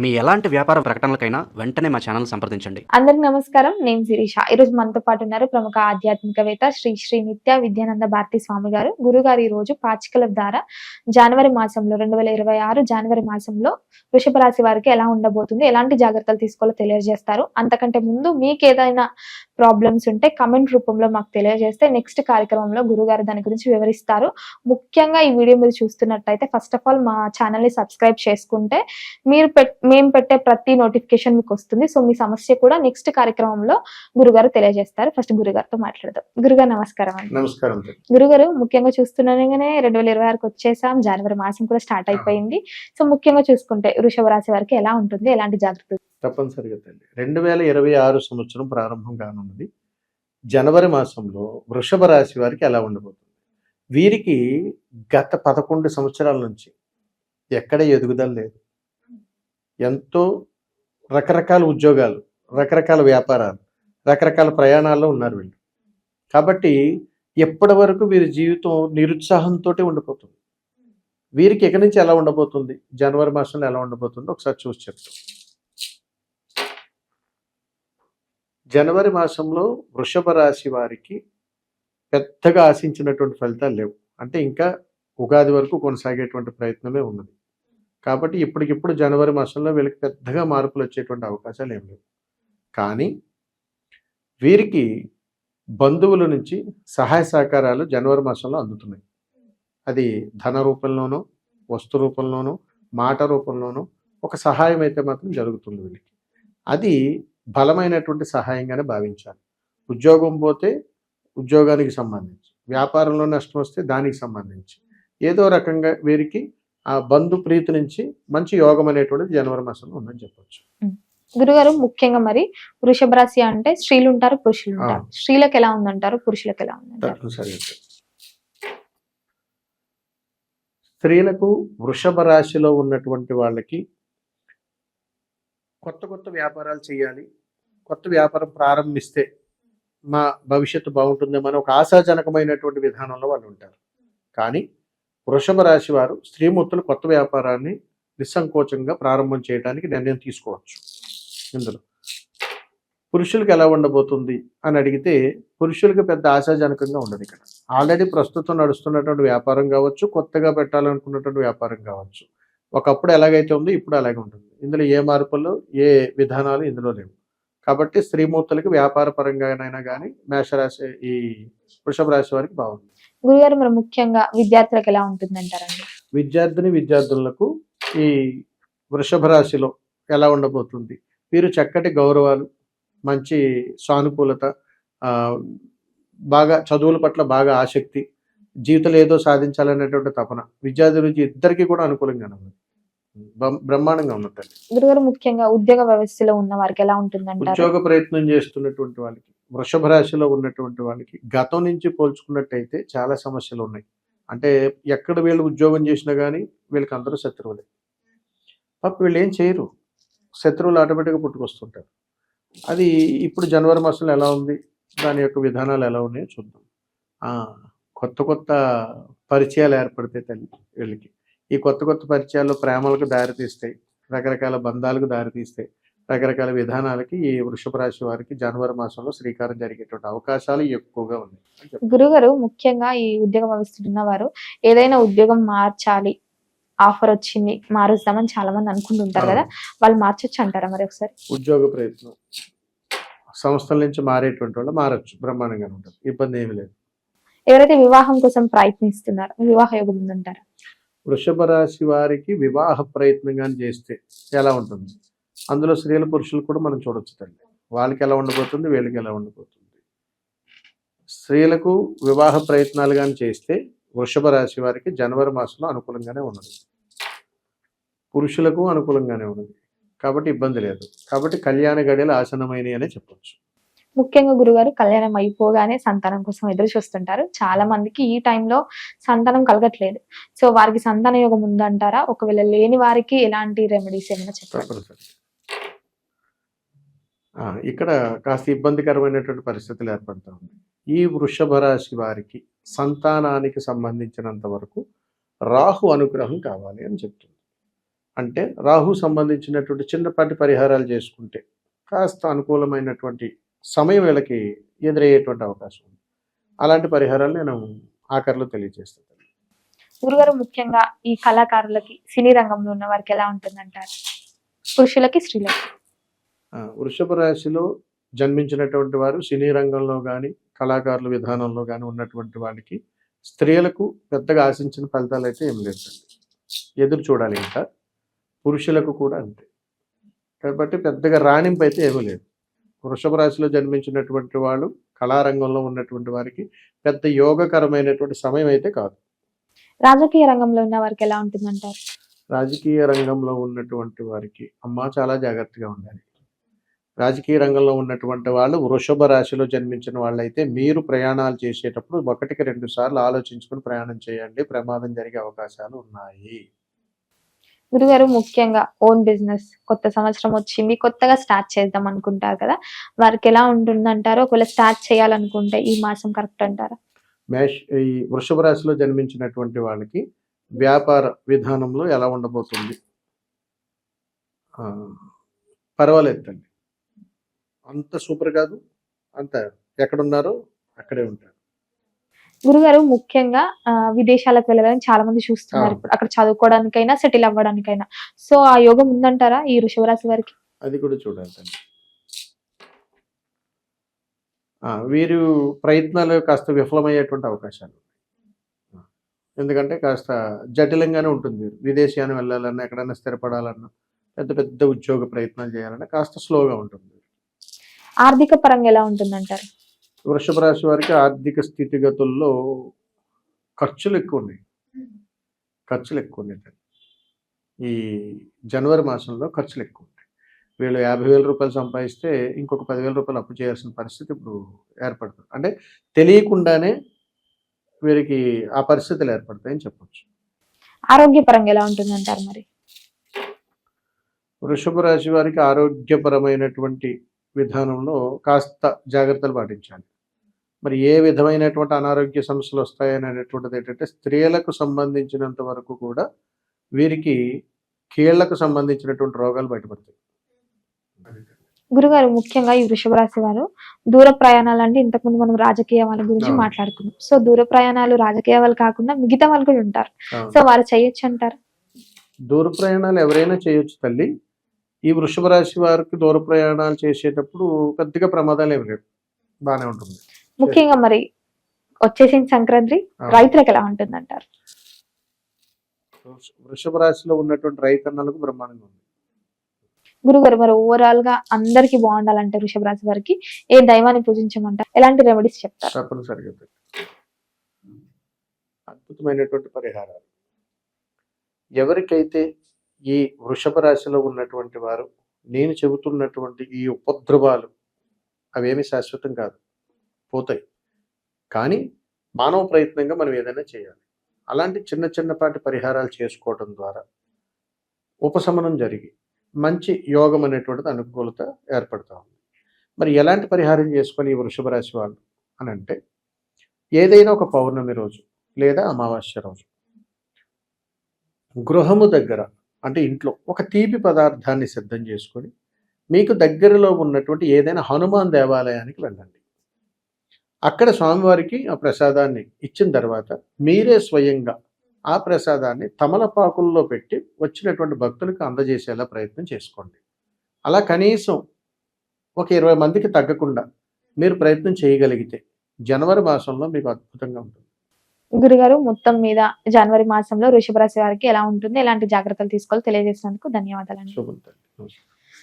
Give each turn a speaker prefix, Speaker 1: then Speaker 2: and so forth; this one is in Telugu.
Speaker 1: మీ ఎలాంటి వ్యాపార ప్రకటనలకైనా వెంటనే మా ఛానల్ సంప్రదించండి.
Speaker 2: అందరికి నమస్కారం. నేను శిరీష. ఈరోజు మనతో పాటు ఉన్నారు ప్రముఖ ఆధ్యాత్మికవేత్త శ్రీ శ్రీ నిత్య విద్యానంద భారతి స్వామి గారు. గురుగారు ఈ రోజు పాచికల ద్వారా జనవరి మాసంలో రెండు వేల ఇరవై ఆరు జనవరి మాసంలో వృషభ రాశి వారికి ఎలా ఉండబోతుంది ఎలాంటి జాగ్రత్తలు తీసుకోవాలో తెలియజేస్తారు. అంతకంటే ముందు మీకు ఏదైనా ప్రాబ్లమ్స్ ఉంటే కమెంట్ రూపంలో మాకు తెలియజేస్తే నెక్స్ట్ కార్యక్రమంలో గురుగారు దాని గురించి వివరిస్తారు. ముఖ్యంగా ఈ వీడియో మీరు చూస్తున్నట్టయితే ఫస్ట్ ఆఫ్ ఆల్ మా ఛానల్ని సబ్స్క్రైబ్ చేసుకుంటే మీరు మేము పెట్టే ప్రతి నోటిఫికేషన్ మీకు వస్తుంది. సో మీ సమస్య కూడా నెక్స్ట్ కార్యక్రమంలో గురుగారు తెలియజేస్తారు. ఫస్ట్ గురుగారితో మాట్లాడదాం. గురుగారు నమస్కారం అండి.
Speaker 3: నమస్కారం.
Speaker 2: గురుగారు ముఖ్యంగా చూస్తున్నానే రెండు వేల ఇరవై ఆరుకి వచ్చేసాం. జనవరి మాసం కూడా స్టార్ట్ అయిపోయింది. సో ముఖ్యంగా చూసుకుంటే వృషభ రాశి వారికి ఎలా ఉంటుంది? ఎలాంటి జాగ్రత్తలు
Speaker 3: తప్పనిసరిగా తల్లి. రెండు వేల ఇరవై ఆరు సంవత్సరం ప్రారంభం కానున్నది. జనవరి మాసంలో వృషభ రాశి వారికి ఎలా ఉండబోతుంది? వీరికి గత పదకొండు సంవత్సరాల నుంచి ఎక్కడ ఎదుగుదల లేదు. ఎంతో రకరకాల ఉద్యోగాలు రకరకాల వ్యాపారాలు రకరకాల ప్రయాణాల్లో ఉన్నారు వీళ్ళు. కాబట్టి ఎప్పటి వరకు వీరి జీవితం నిరుత్సాహంతో ఉండిపోతుంది? వీరికి ఎక్కడి నుంచి ఎలా ఉండబోతుంది? జనవరి మాసంలో ఎలా ఉండబోతుందో ఒకసారి చూసి చెప్తాం. జనవరి మాసంలో వృషభ రాశి వారికి పెద్దగా ఆశించినటువంటి ఫలితాలు లేవు. అంటే ఇంకా ఉగాది వరకు కొనసాగేటువంటి ప్రయత్నమే ఉన్నది. కాబట్టి ఇప్పటికిప్పుడు జనవరి మాసంలో వీళ్ళకి పెద్దగా మార్పులు వచ్చేటువంటి అవకాశాలు ఏం లేవు. కానీ వీరికి బంధువుల నుంచి సహాయ సహకారాలు జనవరి మాసంలో అందుతున్నాయి. అది ధన రూపంలోనో వస్తు రూపంలోనో మాట రూపంలోనో ఒక సహాయం అయితే మాత్రం జరుగుతుంది వీళ్ళకి. అది బలమైనటువంటి సహాయంగానే భావించాలి. ఉద్యోగం పోతే ఉద్యోగానికి సంబంధించి వ్యాపారంలో నష్టం వస్తే దానికి సంబంధించి. ఏదో రకంగా వీరికి ఆ బంధు ప్రీతి నుంచి మంచి యోగం అనేటువంటిది జనవరి మాసంలో ఉందని చెప్పొచ్చు.
Speaker 2: గురుగారు ముఖ్యంగా మరి వృషభ రాశి అంటే స్త్రీలు ఉంటారు పురుషులు ఉంటారు. స్త్రీలకు ఎలా ఉందంటారు పురుషులకు ఎలా ఉందంటారు?
Speaker 3: స్త్రీలకు వృషభ రాశిలో ఉన్నటువంటి వాళ్ళకి కొత్త కొత్త వ్యాపారాలు చేయాలి. కొత్త వ్యాపారం ప్రారంభిస్తే మా భవిష్యత్తు బాగుంటుందేమని ఒక ఆశాజనకమైనటువంటి విధానంలో వాళ్ళు ఉంటారు. కానీ వృషభ రాశి వారు స్త్రీమూర్తులు కొత్త వ్యాపారాన్ని నిస్సంకోచంగా ప్రారంభం చేయడానికి నిర్ణయం తీసుకోవచ్చు. ఇందులో పురుషులకు ఎలా ఉండబోతుంది అని అడిగితే పురుషులకు పెద్ద ఆశాజనకంగా ఉండదు ఇక్కడ. ఆల్రెడీ ప్రస్తుతం నడుస్తున్నటువంటి వ్యాపారం కావచ్చు కొత్తగా పెట్టాలనుకున్నటువంటి వ్యాపారం కావచ్చు. ఒకప్పుడు ఎలాగైతే ఉందో ఇప్పుడు అలాగే ఉంటుంది. ఇందులో ఏ మార్పులు ఏ విధానాలు ఇందులో లేవు. కాబట్టి స్త్రీమూర్తులకి వ్యాపార పరంగానైనా కానీ మేషరాశి ఈ వృషభ రాశి వారికి బాగుంది.
Speaker 2: గురుగారు మరి ముఖ్యంగా విద్యార్థులకు ఎలా ఉంటుంది అంటారండి
Speaker 3: విద్యార్థిని విద్యార్థులకు ఈ వృషభ రాశిలో ఎలా ఉండబోతుంది? వీరు చక్కటి గౌరవాలు మంచి సానుకూలత బాగా చదువుల పట్ల బాగా ఆసక్తి జీవితంలో ఏదో సాధించాలనేటువంటి తపన విద్యార్థులు ఇద్దరికి కూడా అనుకూలంగానే ఉంది. బ్రహ్మాండంగా ఉన్నట్టు
Speaker 2: గురుగారు ముఖ్యంగా ఉద్యోగ వ్యవస్థలో ఉన్న వారికి ఎలా ఉంటుంది అంటారు
Speaker 3: ఉద్యోగ ప్రయత్నం చేస్తున్నటువంటి వాళ్ళకి వృషభ రాశిలో ఉన్నటువంటి వాళ్ళకి గతం నుంచి పోల్చుకున్నట్టయితే చాలా సమస్యలు ఉన్నాయి. అంటే ఎక్కడ వీళ్ళు ఉద్యోగం చేసినా కానీ వీళ్ళకి అందరూ శత్రువులే. పాప వీళ్ళు ఏం చేయరు. శత్రువులు ఆటోమేటిక్గా పుట్టుకొస్తుంటారు. అది ఇప్పుడు జనవరి మాసంలో ఎలా ఉంది? దాని యొక్క విధానాలు ఎలా ఉన్నాయో చూద్దాం. కొత్త కొత్త పరిచయాలు ఏర్పడతాయి తల్లి వీళ్ళకి. ఈ కొత్త కొత్త పరిచయాలు ప్రేమలకు దారితీస్తాయి రకరకాల బంధాలకు దారితీస్తాయి రకరకాల విధానాలకి ఈ వృషభ రాశి వారికి జనవరి మాసంలో శ్రీకారం జరిగేటువంటి అవకాశాలు ఎక్కువగా ఉన్నాయి.
Speaker 2: గురుగారు ముఖ్యంగా ఈ ఉద్యోగ వ్యవస్థలో ఉన్నవారు ఏదైనా ఉద్యోగం మార్చాలి ఆఫర్ వచ్చింది మారుస్తామని చాలా మంది అనుకుంటుంటారు కదా వాళ్ళు మార్చొచ్చు అంటారా మరి ఒకసారి?
Speaker 3: ఉద్యోగ ప్రయత్నం. సంస్థల నుంచి మారేటువంటి వాళ్ళు మారచ్చు బ్రహ్మాండంగా ఉంటుంది. ఇబ్బంది ఏమీ లేదు.
Speaker 2: ఎవరైతే వివాహం కోసం ప్రయత్నిస్తున్నారో వివాహ యోగం ఉందంటారా?
Speaker 3: వృషభ రాశి వారికి వివాహ ప్రయత్నం కానీ చేస్తే ఎలా ఉంటుంది? అందులో స్త్రీల పురుషులు కూడా మనం చూడొచ్చు తండ్రి వాళ్ళకి ఎలా ఉండబోతుంది? వీళ్ళకి ఎలా ఉండబోతుంది? స్త్రీలకు వివాహ ప్రయత్నాలు కానీ చేస్తే వృషభ రాశి వారికి జనవరి మాసంలో అనుకూలంగానే ఉన్నది. పురుషులకు అనుకూలంగానే ఉన్నది. కాబట్టి ఇబ్బంది లేదు. కాబట్టి కళ్యాణ గడియలు ఆసనమైనవి అనే చెప్పవచ్చు
Speaker 2: ముఖ్యంగా గురుగారు కళ్యాణం అయిపోగానే సంతానం కోసం ఎదురు చూస్తుంటారు. చాలా మందికి ఈ టైంలో సంతానం కలగట్లేదు. సో వారికి సంతాన యోగం ఉందంటారా? ఒకవేళ లేని వారికి ఎలాంటి రెమెడీస్ ఏమైనా చెప్పండి?
Speaker 3: ఇక్కడ కాస్త ఇబ్బందికరమైనటువంటి పరిస్థితులు ఏర్పడతా ఉంది ఈ వృషభ రాశి వారికి సంతానానికి సంబంధించినంత వరకు రాహు అనుగ్రహం కావాలి అని చెప్తుంది. అంటే రాహు సంబంధించినటువంటి చిన్నపాటి పరిహారాలు చేసుకుంటే కాస్త అనుకూలమైనటువంటి సమయం వీళ్ళకి ఎదురయ్యేటువంటి అవకాశం ఉంది. అలాంటి పరిహారాలు నేను ఆఖరిలో తెలియజేస్తాను.
Speaker 2: గురుగారు ముఖ్యంగా ఈ కళాకారులకి సినీ రంగంలో ఉన్న వారికి ఎలా ఉంటుందంటారు? పురుషులకి స్త్రీలకి?
Speaker 3: వృషభ రాశిలో జన్మించినటువంటి వారు సినీ రంగంలో కానీ కళాకారుల విధానంలో కానీ ఉన్నటువంటి వాళ్ళకి స్త్రీలకు పెద్దగా ఆశించిన ఫలితాలు అయితే ఏం లేదండి. ఎదురు చూడాలి ఇంకా. పురుషులకు కూడా అంతే. కాబట్టి పెద్దగా రాణింపు అయితే ఏమీ లేదు. వృషభ రాశిలో జన్మించినటువంటి వాళ్ళు కళారంగంలో ఉన్నటువంటి వారికి పెద్ద యోగకరమైనటువంటి సమయం అయితే కాదు.
Speaker 2: రాజకీయ రంగంలో ఉన్న వారికి ఎలా ఉంటుందంటారు?
Speaker 3: రాజకీయ రంగంలో ఉన్నటువంటి వారికి అమ్మ చాలా జాగ్రత్తగా ఉండాలి. రాజకీయ రంగంలో ఉన్నటువంటి వాళ్ళు వృషభ రాశిలో జన్మించిన వాళ్ళైతే మీరు ప్రయాణాలు చేసేటప్పుడు ఒకటికి రెండు సార్లు ఆలోచించుకొని ప్రయాణం చేయండి. ప్రమాదం జరిగే అవకాశాలు ఉన్నాయి.
Speaker 2: గురుగారు ముఖ్యంగా ఓన్ బిజినెస్ కొత్త సంవత్సరం వచ్చింది కొత్తగా స్టార్ట్ చేద్దాం అనుకుంటారు కదా. వారికి ఎలా ఉంటుంది అంటారు ఒకవేళ స్టార్ట్ చేయాలనుకుంటే ఈ మాసం కరెక్ట్ అంటారా?
Speaker 3: మేష్ ఈ వృషభ రాశిలో జన్మించినటువంటి వాళ్ళకి వ్యాపార విధానంలో ఎలా ఉండబోతుంది? పర్వాలేదండి. అంత సూపర్ కాదు. అంత ఎక్కడున్నారో అక్కడే ఉంటారు.
Speaker 2: గురుగారు ముఖ్యంగా విదేశాలకు వెళ్ళాలని చాలా మంది చూస్తున్నారు. ఇప్పుడు. అక్కడ చదువుకోవడానికైనా సెటిల్ అవ్వడానికైనా. సో ఆ యోగం ఉందంటారా ఈ వృషభ రాశి వారికి?
Speaker 3: అది కూడా చూడాలండి. ఆ, వీరు ప్రయత్నాలు కాస్త విఫలమయ్యేటువంటి అవకాశాలు ఎందుకంటే కాస్త జటిలంగానే ఉంటుంది. విదేశీయాన్ని వెళ్ళాలన్నా ఎక్కడైనా స్థిరపడాలన్నా పెద్ద పెద్ద ఉద్యోగ ప్రయత్నాలు చేయాలన్నా కాస్త స్లోగా ఉంటుంది.
Speaker 2: ఆర్థిక పరంగా ఎలా ఉంటుందంటారు?
Speaker 3: వృషభ రాశి వారికి ఆర్థిక స్థితిగతుల్లో ఖర్చులు ఎక్కువ ఉన్నాయి ఖర్చులు ఎక్కువ ఉన్నాయి ఈ జనవరి మాసంలో ఖర్చులు ఎక్కువ ఉంటాయి వీళ్ళు యాభై వేల రూపాయలు సంపాదిస్తే ఇంకొక పదివేల రూపాయలు అప్పు చేయాల్సిన పరిస్థితి ఇప్పుడు ఏర్పడుతుంది. అంటే తెలియకుండానే వీరికి ఆ పరిస్థితులు ఏర్పడతాయని చెప్పొచ్చు.
Speaker 2: ఆరోగ్య పరంగా ఎలా ఉంటుందంటారు మరి?
Speaker 3: వృషభ రాశి వారికి ఆరోగ్యపరమైనటువంటి విధానంలో కాస్త జాగ్రత్తలు పాటించాలి. మరి ఏ విధమైనటువంటి అనారోగ్య సమస్యలు వస్తాయని అనేటువంటిది ఏంటంటే స్త్రీలకు సంబంధించినంత వరకు కూడా వీరికి కీళ్ళకు సంబంధించినటువంటి రోగాలు బయటపడతాయి.
Speaker 2: గురుగారు ముఖ్యంగా ఈ వృషభ రాశి వారు దూర ప్రయాణాలు అంటే ఇంతకుముందు మనం రాజకీయ వాళ్ళ గురించి. మాట్లాడుకున్నాం. సో దూర ప్రయాణాలు రాజకీయ వాళ్ళు కాకుండా మిగతా వాళ్ళు కూడా ఉంటారు. సో వారు చేయొచ్చు అంటారు?
Speaker 3: దూర ప్రయాణాలు ఎవరైనా చేయొచ్చు తల్లి. ఈ వృషభ రాశి వారికి దూర ప్రయాణాలు చేసేటప్పుడు పెద్దగా ప్రమాదాలు ఏమి లేవు. బాగానే ఉంటుంది.
Speaker 2: ముఖ్యంగా మరి వచ్చేసిన సంక్రాంతి. రైతులకు ఎలా ఉంటుందంటారు?
Speaker 3: వృష- వృషభ రాశిలో ఉన్నటువంటి రైతన్నలకు బ్రహ్మాండంగా ఉంది.
Speaker 2: గురుగారు మరి ఓవరాల్గా అందరికి బాగుండాలంటే వృషభ రాశి వారికి ఏ దైవాన్ని పూజించమంటారు? ఎలాంటి రెమెడీస్ చెప్తారు?
Speaker 3: తప్పనిసరిగా. అద్భుతమైనటువంటి పరిహారాలు. ఎవరికైతే ఈ వృషభ రాశిలో ఉన్నటువంటి వారు నేను చెబుతున్నటువంటి ఈ ఉపద్రవాలు అవేమి శాశ్వతం కాదు. పోతాయి. కానీ మానవ ప్రయత్నంగా మనం ఏదైనా చేయాలి. అలాంటి చిన్న చిన్నపాటి పరిహారాలు చేసుకోవడం ద్వారా ఉపశమనం జరిగి మంచి యోగం అనేటువంటిది అనుకూలత ఏర్పడుతూ ఉంది. మరి ఎలాంటి పరిహారం చేసుకొని ఈ వృషభ రాశి వాళ్ళు అని అంటే ఏదైనా ఒక పౌర్ణమి రోజు లేదా అమావాస్య రోజు గృహము దగ్గర అంటే ఇంట్లో ఒక తీపి పదార్థాన్ని సిద్ధం చేసుకొని మీకు దగ్గరలో ఉన్నటువంటి ఏదైనా హనుమాన్ దేవాలయానికి వెళ్ళండి. అక్కడ స్వామివారికి ఆ ప్రసాదాన్ని ఇచ్చిన తర్వాత మీరే స్వయంగా ఆ ప్రసాదాన్ని తమలపాకుల్లో పెట్టి వచ్చినటువంటి భక్తులకు అందజేసేలా ప్రయత్నం చేసుకోండి. అలా కనీసం ఒక ఇరవై మందికి తగ్గకుండా మీరు ప్రయత్నం చేయగలిగితే జనవరి మాసంలో మీకు అద్భుతంగా ఉంటుంది.
Speaker 2: గురుగారు మొత్తం మీద జనవరి మాసంలో వృషభ రాశి వారికి ఎలా ఉంటుంది? ఎలాంటి జాగ్రత్తలు తీసుకోవాలో తెలియజేసినందుకు
Speaker 3: నమస్కారం.